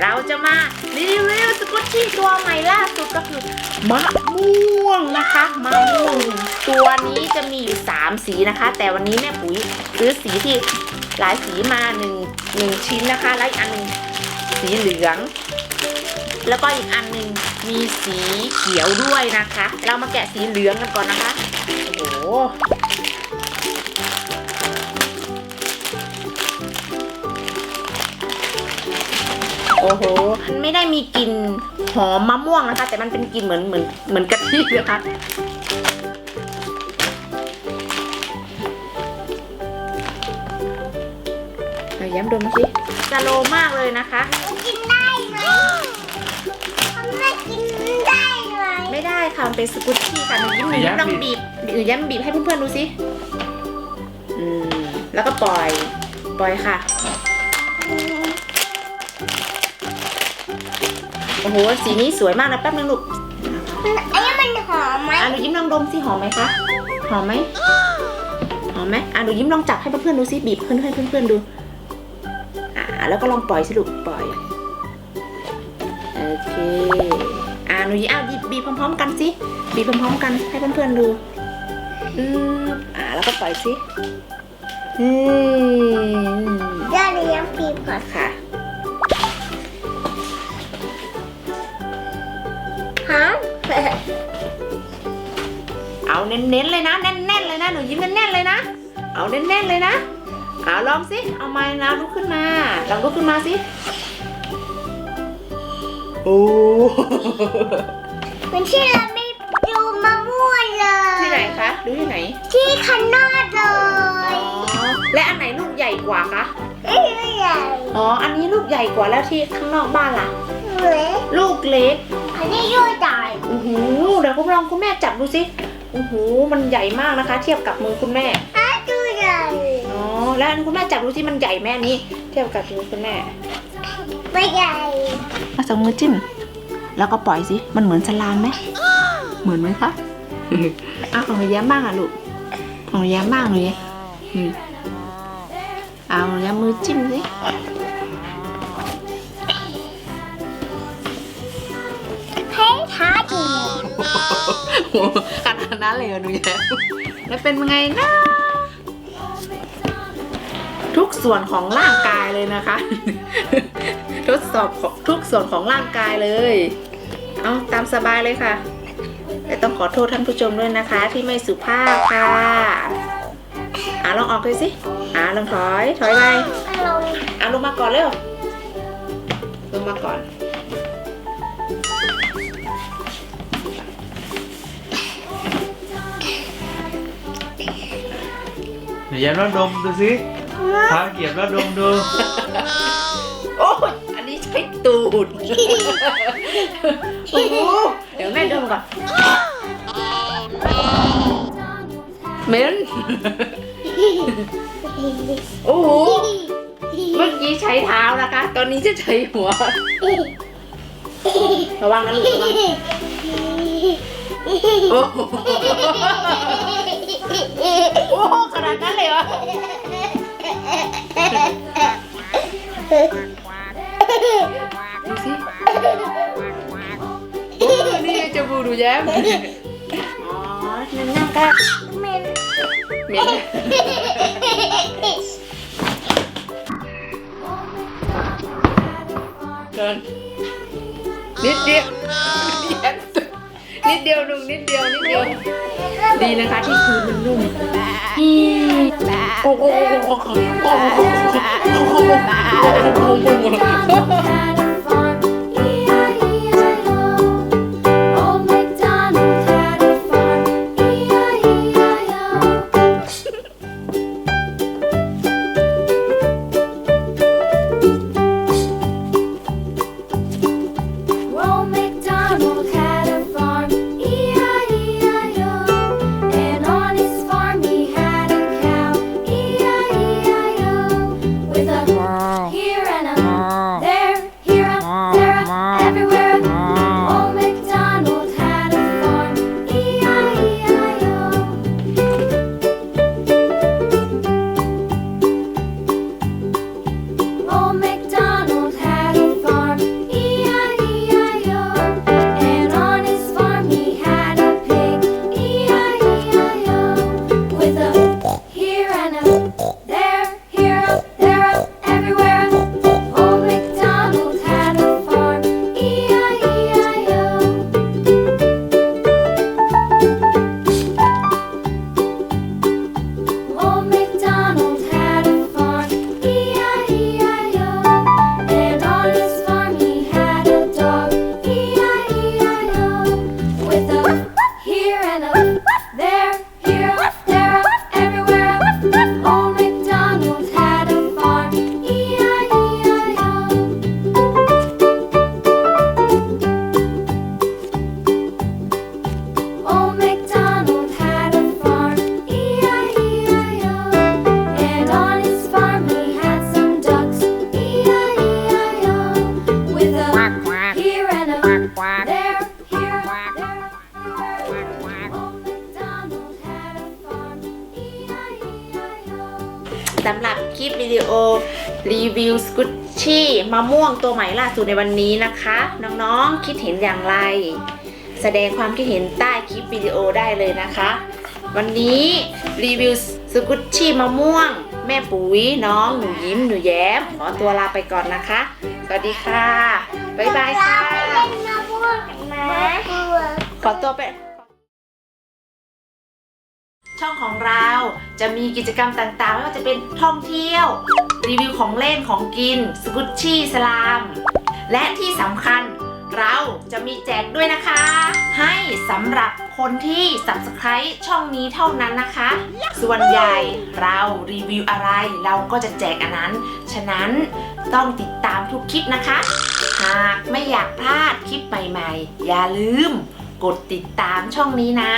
เราจะมารีวิวสกุตชี่ตัวใหม่ล่าสุดก็คือมะม่วงนะคะมะม่วงตัวนี้จะมีอยู่ 3 สีนะคะ แต่วันนี้แม่ปุ๋ยซื้อสีที่หลายสีมา1งชิ้นนะคะ แล้วอีกอันหนึงสีเหลือง แล้วก็อีกอันหนึ่งมีสีเขียวด้วยนะคะ เรามาแกะสีเหลืองกันก่อนนะคะโอ้โห โอ้โหมันไม่ได้มีกลิ่นหอมมะม่วงนะคะ แต่มันเป็นกลิ่นเหมือนเหมือนเหมือนกะทินะคะเอาย้ำดมมาสิสโลว์มากเลยนะคะ กินได้ไหมมันไม่กินได้ไหมไม่ได้ค่ะมันเป็นสกุตชี่ค่ะหนูยิ้มหนูยิ้มลองบีบหนูยิ้มบีบให้เพื่อนๆดูสิ อืม แล้วก็ปล่อย ปล่อยค่ะ โอ้โห สีนี้สวยมากนะแป๊บนึงลูกอันนี้มันหอมไหมอะหนูยิ้มลองดมสิหอมไหมคะหอมไหมหอมไหมอะหนูยิ้มลองจับให้เพื่อนๆดูสิบีบเพื่อนให้เพื่อนๆดูอ่าแล้วก็ลองปล่อยสิลูกปล่อยโอเคอ่าหนูยิ้มอะบีบบีบพร้อมๆกันสิบีบพร้อมๆกันให้เพื่อนๆดูอืมอ่าแล้วก็ปล่อยสิอืมเดี๋ยวเลี้ยงปีบก่อนค่ะ เอาเน้นๆเลยนะแน่นๆเลยนะหนูยิ้มแน่นๆเลยนะ เอาแน่นๆเลยนะเอาลองสิเอาไม้นะลุกขึ้นมาลองลุกขึ้นมาสิโอ้มันที่เราไม่ดูมะม่วงเลยที่ไหนคะดูที่ไหน ที่ข้างนอกเลอ๋อยและอันไหนลูกใหญ่กว่าคะเอ้ยไม่ใหญ่อ๋ออันนี้ลูกใหญ่กว่าแล้วที่ข้างนอกบ้านล่ะเหมือนลูกเล็กอันนี้ยูใหญ่อือหือเดี๋ยวคุณลองคุณแม่จับดูสิ อือหือมันใหญ่มากนะคะ เทียบกับมือคุณแม่อะดูใหญ่อ๋อแล้วอันคุณแม่จับดูสิมันใหญ่แม่นี้ เทียบกับมือคุณแม่ไม่ใหญ่เอาสองมือจิ้มแล้วก็ปล่อยสิมันเหมือนสลามไหมเหมือนไหมคะเอาของหนูแย้มบ้างอะลูกของหนูแย้มบ้างหนูแย้มอืมเอาหนูแย้มมือจิ้มสิให้ท้าดี ขนาดนั้นเลยเหรอหนูแย้มแล้วเป็นไงนะทุกส่วนของร่างกายเลยนะคะ ทดสอบของทุกส่วนของร่างกายเลย เอาตามสบายเลยค่ะ แต่ต้องขอโทษท่านผู้ชมด้วยนะคะ ที่ไม่สุภาพค่ะอ่าลองออกเลยสิอ่าลองถอย ถอยไปลงอ่าลงมาก่อนเร็วลงมาก่อน ยวแย้มแล้วดมดูสิทางเกียบแล้วดมดูโอ้ยอันนี้ใช้ตูดโอ้โหเดี๋ยวแม่ดมก่อนเหม็นโอ้โหเมื่อกี้ใช้เท้านะคะ ตอนนี้จะใช้หัว ระวังนะลูกระวัง โอ้โหโอ้โหขนาดนั้นเลยเหรอดูสิโอ้ นี่จมูกดูแย้มอ๋อนั่นนั่งก็เหม็นเหม็นเดินนิดเดียวแย้มนิดเดียวหนึ่งนิดเดียวนิดเดียว ดีนะคะที่พื้นมันนุ่มอืมโอ้โหโอ้โหโอ้โหโอ้โหโอ้โห รีวิวสกุชชี่มะม่วงตัวใหม่ล่าสุดในวันนี้นะคะ น้องๆคิดเห็นอย่างไร แสดงความคิดเห็นใต้คลิปวิดีโอได้เลยนะคะ วันนี้รีวิวสกุชชี่มะม่วง แม่ปุ๋ยน้องหนูยิ้มหนูแย้มขอตัวลาไปก่อนนะคะ สวัสดีค่ะ บ๊ายบายค่ะเราไปเล่นมะม่วงกันนะขอตัวไปช่องของเราจะมีกิจกรรมต่างๆ ไม่ว่าจะเป็นท่องเที่ยว รีวิวของเล่นของกินสกุชชี่สลาม และที่สำคัญเราจะมีแจกด้วยนะคะ ให้สำหรับคนที่ subscribe ช่องนี้เท่านั้นนะคะ ส่วนใหญ่เรารีวิวอะไรเราก็จะแจกอันนั้น ฉะนั้นต้องติดตามทุกคลิปนะคะ หากไม่อยากพลาดคลิปใหม่ๆ อย่าลืมกดติดตามช่องนี้นะ